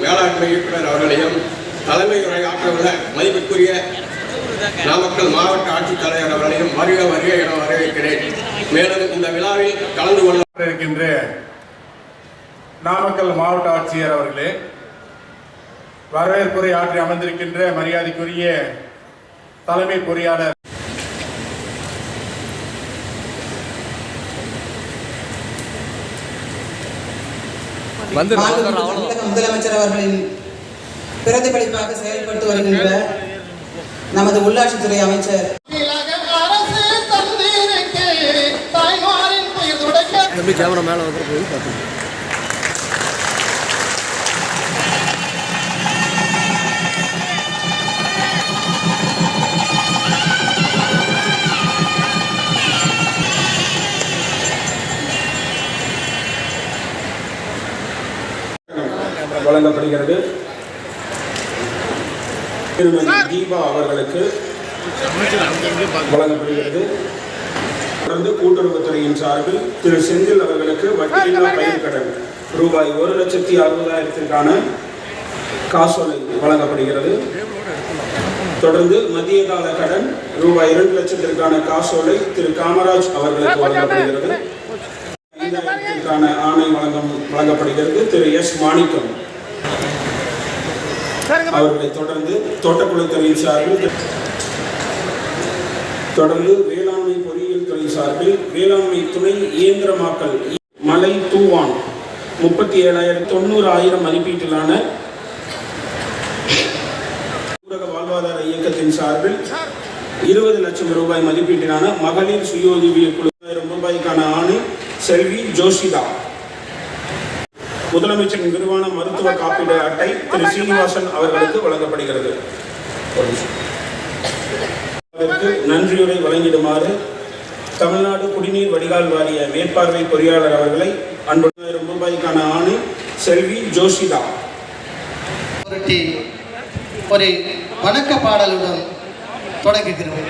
மேலாண்மை இயக்குனர் அவர்களையும் தலைமை உரையாற்ற உள்ள மதிப்பிற்குரிய நாமக்கல் மாவட்ட ஆட்சித்தலைவர் அவர்களையும் வருக வருக என வரவேற்கிறேன். மேலும் இந்த விழாவில் கலந்து கொள்ள இருக்கின்ற நாமக்கல் மாவட்ட ஆட்சியர் அவர்களே வரவேற்புரை ஆற்றி அமர்ந்திருக்கின்ற மரியாதைக்குரிய தலைமை பொறியாளர் முதலமைச்சர் அவர்களின் பிரதிபலிப்பாக செயல்பட்டு வருகின்ற நமது உள்ளாட்சித்துறை அமைச்சர். தம்பி கேமரா மேலே வந்து போய் பார்த்து வழங்கப்படுகிறது. திருமதி தீபா அவர்களுக்கு வழங்கப்படுகிறது. தொடர்ந்து கூட்டுறவுத்துறையின் சார்பில் திரு செந்தில் அவர்களுக்கு வட்டியில்லா பயிர்க்கடன் ரூபாய் ஒரு லட்சத்தி அறுபதாயிரத்திற்கான காசோலை வழங்கப்படுகிறது. தொடர்ந்து மத்திய கால கடன் ரூபாய் இரண்டு லட்சத்திற்கான காசோலை திரு காமராஜ் அவர்களுக்கு வழங்கப்படுகிறது. ஐந்தாயிரத்திற்கான ஆணை வழங்கம் வழங்கப்படுகிறது. திரு எஸ் மாணிக்கம். அவர்களை தொடர்ந்து தோட்டக்குழுத்துறையின் சார்பில் தொடர்ந்து வேளாண்மை பொறியியல் துறை சார்பில் வேளாண்மை துணை இயந்திரமாக்கல் மலை தூவான் முப்பத்தி ஏழாயிரம் தொண்ணூறு ஆயிரம் மதிப்பீட்டிலான ஊரக வாழ்வாதார இயக்கத்தின் சார்பில் இருபது லட்சம் ரூபாய் மதிப்பீட்டிலான மகளிர் சுய உதவிய குழு ரூபாய்க்கான ஆணை செல்வி ஜோஷிதா. முதலமைச்சரின் விரிவான மருத்துவ காப்பீடு அட்டை திரு சீனிவாசன் அவர்களுக்கு வழங்கப்படுகிறது. நன்றியுரை வழங்கிடுமாறு தமிழ்நாடு குடிநீர் வடிகால் வாரிய மேற்பார்வை பொறியாளர் அவர்களை அன்பதாயிரம் ரூபாய்க்கான ஆணை செல்வி ஜோஷிதா. ஒரு வணக்க பாடலுடன் தொடங்குகிறோம்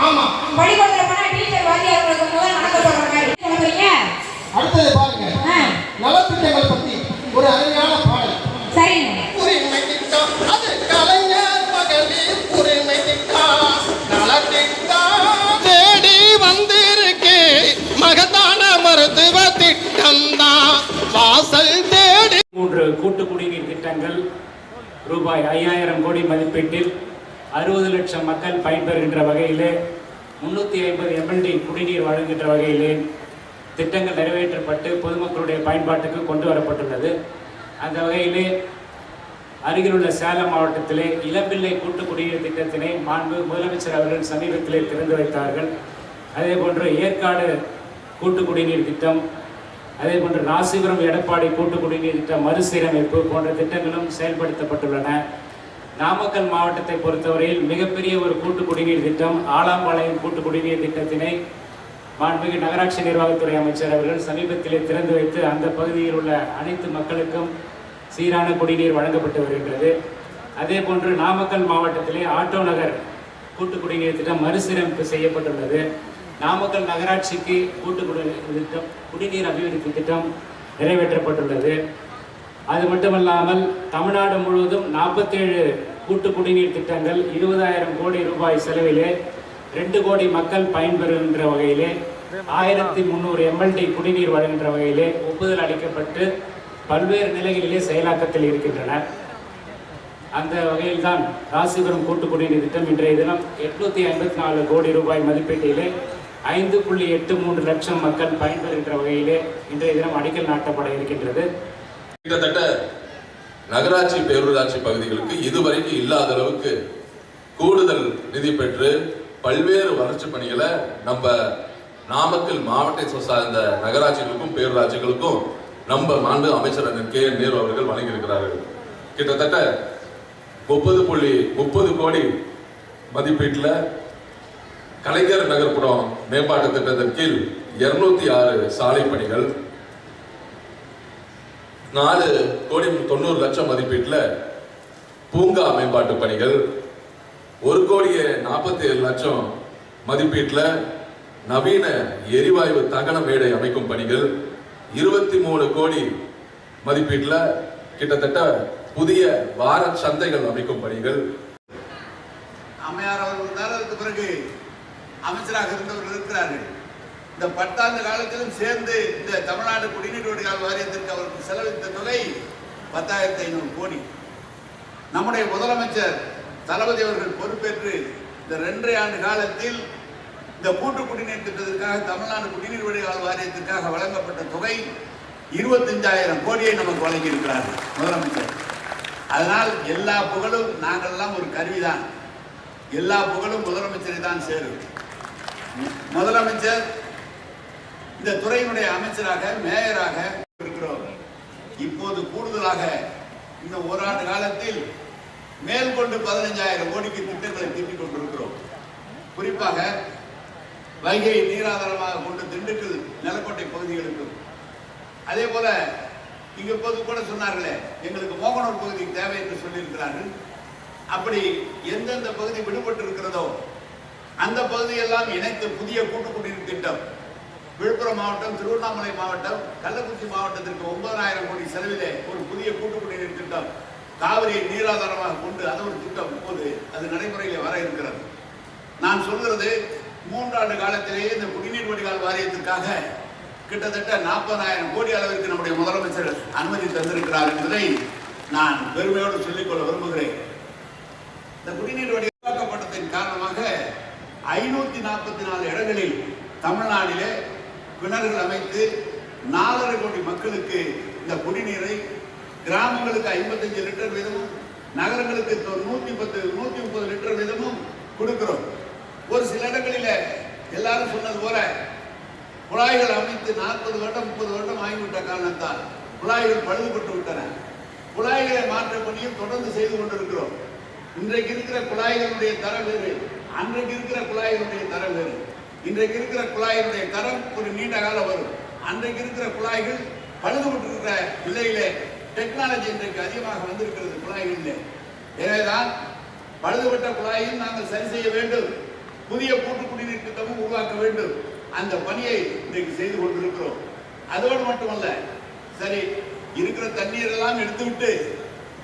ஆமா. பள்ளிக்கூடத்துல போனா டீச்சர் வாத்தியார்களுக்கு முதல் வணக்கம் சொல்ற மாதிரி. சொல்றீங்க அடுத்தது பாருங்க. ஆ, நலத்திட்டங்கள் பத்தி ஒரு அருமையான பாடல். சரிங்க. உரிமை திட்டம் அது கலைஞர் மகளிர் உரிமை திட்டம் நலத்திட்டம் தேடி வந்திருக்கு மகத்தான மருத்துவ திட்டம் தான். வாசல் தேடி மூன்று கூட்டு குடிநீர் திட்டங்கள் ரூபாய் ஐயாயிரம் கோடி மதிப்பீட்டில் அறுபது லட்சம் மக்கள் பயன்பெறுகின்ற வகையிலே முன்னூற்றி ஐம்பது எம்எல்டி குடிநீர் வழங்குகின்ற வகையிலே திட்டங்கள் நிறைவேற்றப்பட்டு பொதுமக்களுடைய பயன்பாட்டுக்கு கொண்டு வரப்பட்டுள்ளது. அந்த வகையிலே அருகிலுள்ள சேலம் மாவட்டத்திலே இளம்பிள்ளை கூட்டு குடிநீர் திட்டத்தினை மாண்பு முதலமைச்சர் அவர்கள் சமீபத்திலே திறந்து வைத்தார்கள். அதே போன்று ஏற்காடு கூட்டு குடிநீர் திட்டம் அதே போன்று ராசிபுரம் எடப்பாடி கூட்டு குடிநீர் திட்டம் மறுசீரமைப்பு போன்ற திட்டங்களும் செயல்படுத்தப்பட்டுள்ளன. நாமக்கல் மாவட்டத்தை பொறுத்தவரையில் மிகப்பெரிய ஒரு கூட்டு குடிநீர் திட்டம் ஆலாம்பாளையம் கூட்டு குடிநீர் திட்டத்தினை மாண்புமிகு நகராட்சி நிர்வாகத்துறை அமைச்சர் அவர்கள் சமீபத்திலே திறந்து வைத்து அந்த பகுதியில் உள்ள அனைத்து மக்களுக்கும் சீரான குடிநீர் வழங்கப்பட்டு வருகின்றது. அதே போன்று நாமக்கல் மாவட்டத்திலே ஆட்டோ நகர் கூட்டு குடிநீர் திட்டம் மறுசீரமைப்பு செய்யப்பட்டுள்ளது. நாமக்கல் நகராட்சிக்கு கூட்டு குடிநீர் திட்டம் குடிநீர் அபிவிருத்தி திட்டம் நிறைவேற்றப்பட்டுள்ளது. அது மட்டுமல்லாமல் தமிழ்நாடு முழுவதும் நாற்பத்தேழு கூட்டு குடிநீர் திட்டங்கள் இருபதாயிரம் கோடி ரூபாய் செலவிலே ரெண்டு கோடி மக்கள் பயன்பெறுகின்ற வகையிலே ஆயிரத்தி முந்நூறு எம்எல்டி குடிநீர் வழங்குகின்ற வகையிலே ஒப்புதல் அளிக்கப்பட்டு பல்வேறு நிலைகளிலே செயலாக்கத்தில் இருக்கின்றன. அந்த வகையில்தான் ராசிபுரம் கூட்டு குடிநீர் திட்டம் இன்றைய தினம் எட்நூத்தி ஐம்பத்தி நாலு கோடி ரூபாய் மதிப்பீட்டிலே ஐந்து புள்ளி எட்டு மூன்று லட்சம் மக்கள் பயன்பெறுகின்ற வகையிலே இன்றைய தினம் அடிக்கல் நாட்டப்பட இருக்கின்றது. கிட்டத்தட்ட நகராட்சி பேரூராட்சி பகுதிகளுக்கு இதுவரைக்கும் இல்லாத அளவுக்கு கூடுதல் நிதி பெற்று பல்வேறு வளர்ச்சி பணிகளை நம்ம நாமக்கல் மாவட்டத்தை சார்ந்த நகராட்சிகளுக்கும் பேரூராட்சிகளுக்கும் நம்ம மாண்பு அமைச்சர் அண்ணன் கே என் நேரு அவர்கள் வழங்கியிருக்கிறார்கள். கிட்டத்தட்ட முப்பது புள்ளி முப்பது கோடி மதிப்பீட்டில் கலைஞர் நகர்ப்புறம் மேம்பாட்டு திட்டத்தின் கீழ் இருநூத்தி ஆறு சாலை பணிகள் நாலு கோடி தொண்ணூறு லட்சம் மதிப்பீட்டில் பூங்கா மேம்பாட்டு பணிகள் ஒரு கோடியே நாற்பத்தி ஏழு லட்சம் மதிப்பீட்டில் நவீன எரிவாயு தகன மேடை அமைக்கும் பணிகள் இருபத்தி மூணு கோடி மதிப்பீட்டில் கிட்டத்தட்ட புதிய வார சந்தைகள் அமைக்கும் பணிகள். அம்மையார் அவர்கள் பிறகு அமைச்சராக இருந்தவர்கள் இருக்கிறார்கள். இந்த பத்தாண்டு காலத்திலும் சேர்ந்து இந்த தமிழ்நாடு குடிநீர் வடிகால் வாரியத்திற்கு அவருக்கு செலவித்த தொகை பத்தாயிரத்தி ஐநூறு கோடி. நம்முடைய முதலமைச்சர் தளபதி அவர்கள் பொறுப்பேற்று இந்த ரெண்டரை ஆண்டு காலத்தில் இந்த கூட்டு குடிநீர் திட்டத்திற்காக தமிழ்நாடு குடிநீர் வடிகால் வாரியத்திற்காக வழங்கப்பட்ட தொகை இருபத்தஞ்சாயிரம் கோடியை நமக்கு வழங்கியிருக்கிறார்கள் முதலமைச்சர். அதனால் எல்லா புகழும் நாங்கள்லாம் ஒரு கருவிதான். எல்லா புகழும் முதலமைச்சரை தான் சேரும். முதலமைச்சர் இந்த துறையினுடைய அமைச்சராக மேயராக இருக்கிறோம். இப்போது கூடுதலாக இந்த ஓராண்டு காலத்தில் மேற்கொண்டு பதினஞ்சாயிரம் கோடிக்கு திட்டங்களை தீட்டிக் கொண்டிருக்கிறோம். குறிப்பாக வைகை நீராதாரமாக கொண்டு திண்டுக்கல் நிலக்கோட்டை பகுதிகளுக்கும். அதே போல இங்க இப்போது கூட சொன்னார்களே எங்களுக்கு மோகனூர் பகுதிக்கு தேவை என்று சொல்லியிருக்கிறார்கள். அப்படி எந்தெந்த பகுதி விடுபட்டு இருக்கிறதோ அந்த பகுதியெல்லாம் இணைத்து புதிய கூட்டு திட்டம் விழுப்புரம் மாவட்டம் திருவண்ணாமலை மாவட்டம் கள்ளக்குறிச்சி மாவட்டத்திற்கு ஒன்பதாயிரம் கோடி செலவிலே ஒரு புதிய கூட்டு நீர் திட்டம் காவிரியை நீராதாரமாக கொண்டு அது ஒரு திட்டம் இப்போது அது நடைமுறையில் வர இருக்கிறது. நான் சொல்கிறது மூன்றாண்டு காலத்திலேயே இந்த குடிநீர் வடிகால் வாரியத்திற்காக கிட்டத்தட்ட நாற்பதாயிரம் கோடி அளவிற்கு நம்முடைய முதலமைச்சர் அனுமதி தந்திருக்கிறார் என்பதை நான் பெருமையோடு சொல்லிக்கொள்ள விரும்புகிறேன். இந்த குடிநீர் வடிவாக்கப்பட்டதன் காரணமாக ஐநூற்றி நாற்பத்தி நாலு இடங்களில் தமிழ்நாட்டிலே கிணறுகள் அமைத்து நாலரை கோடி மக்களுக்கு இந்த குடிநீரை கிராமங்களுக்கு ஐம்பத்தஞ்சு லிட்டர் வீதமும் நகரங்களுக்கு நூற்றி நூத்தி பத்து நூத்தி முப்பது லிட்டர் வீதமும் கொடுக்கிறோம். ஒரு சில இடங்களில் எல்லாரும் சொன்னது போல குழாய்கள் அமைத்து நாற்பது வருடம் முப்பது வருடம் ஆகிவிட்ட காரணத்தால் குழாய்கள் பழுதுபட்டு விட்டன. குழாய்களை மாற்ற பணியும் தொடர்ந்து செய்து கொண்டிருக்கிறோம். இன்றைக்கு இருக்கிற குழாய்களுடைய தரம் வேறு அன்றைக்கு இருக்கிற குழாய்களுடைய தரம் வேறு. இன்றைக்கு இருக்கிற குழாயினுடைய தரம் ஒரு நீண்ட காலம் வரும். அன்றைக்கு இருக்கிற குழாய்கள் பழுதுபட்டு இருக்கிற நிலையிலே டெக்னாலஜி இன்றைக்கு அதிகமாக வந்திருக்கிறது குழாய்களிலே எனவேதான் பழுதுபட்ட குழாயையும் நாங்கள் சரி செய்ய வேண்டும். புதிய கூட்டு குடிநீர் திட்டமும் உருவாக்க வேண்டும். அந்த பணியை இன்றைக்கு செய்து கொண்டிருக்கிறோம். அதோடு மட்டுமல்ல சரி இருக்கிற தண்ணீர் எல்லாம் எடுத்துவிட்டு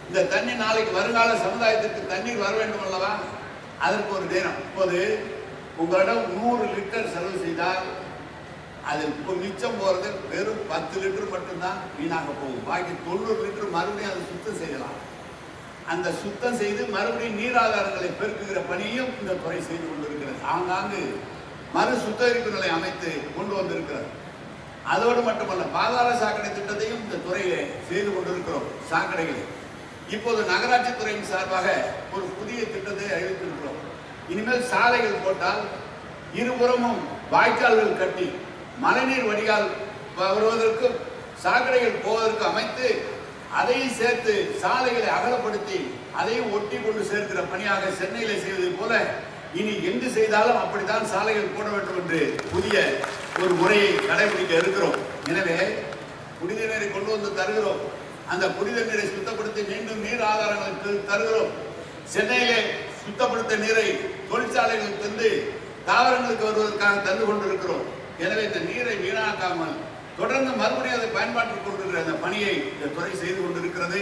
இந்த தண்ணி நாளைக்கு வருங்கால சமுதாயத்திற்கு தண்ணீர் வர வேண்டும் அல்லவா? அதற்கு ஒரு நேரம். இப்போது உங்களிடம் நூறு லிட்டர் செலவு செய்தால் அதில் இப்போ மிச்சம் போகிறது வெறும் பத்து லிட்டர் மட்டும்தான் வீணாக போகும். பாக்கி தொண்ணூறு லிட்டர் மறுபடியும் அதை சுத்தம் செய்யலாம். அந்த சுத்தம் செய்து மறுபடியும் நீராதாரங்களை பெருக்குகிற பணியும் இந்த துறை செய்து கொண்டிருக்கிறது. ஆங்காங்கு மறு சுத்திகரிப்பு நிலை அமைத்து கொண்டு வந்திருக்கிறது. அதோடு மட்டுமல்ல பாதாள சாக்கடை திட்டத்தையும் இந்த துறையிலே செய்து கொண்டிருக்கிறோம் சாக்கடைகளை. இப்போது நகராட்சி துறையின் சார்பாக ஒரு புதிய திட்டத்தை அறிவித்திருக்கிறோம். இனிமேல் சாலைகள் போட்டால் இருபுறமும் வாய்க்கால்கள் கட்டி மழைநீர் வடிகால் வருவதற்கு சாக்கடைகள் போவதற்கு அமைத்து அதையும் சேர்த்து சாலைகளை அகலப்படுத்தி அதையும் ஒட்டி கொண்டு சேர்க்கிற பணியாக சென்னையில் செய்வது போல இனி எங்கு செய்தாலும் அப்படித்தான் சாலைகள் போட வேண்டும் என்று புதிய ஒரு முறையை கடைபிடிக்க இருக்கிறோம். எனவே புனித நீரை கொண்டு வந்து தருகிறோம். அந்த புனித நீரை சுத்தப்படுத்தி மீண்டும் நீர் ஆதாரங்களுக்கு தருகிறோம். சென்னையிலே சுத்தப்படுத்த நீரை தொழிற்சாலைகளுக்கு தந்து தாவரங்களுக்கு வருவதற்காக தந்து கொண்டிருக்கிறோம். எனவே இந்த நீரை வீணாக்காமல் தொடர்ந்து மறுபடியும் அதை பயன்பாட்டில் கொண்டிருக்கிற அந்த பணியை இந்த துறை செய்து கொண்டிருக்கிறது.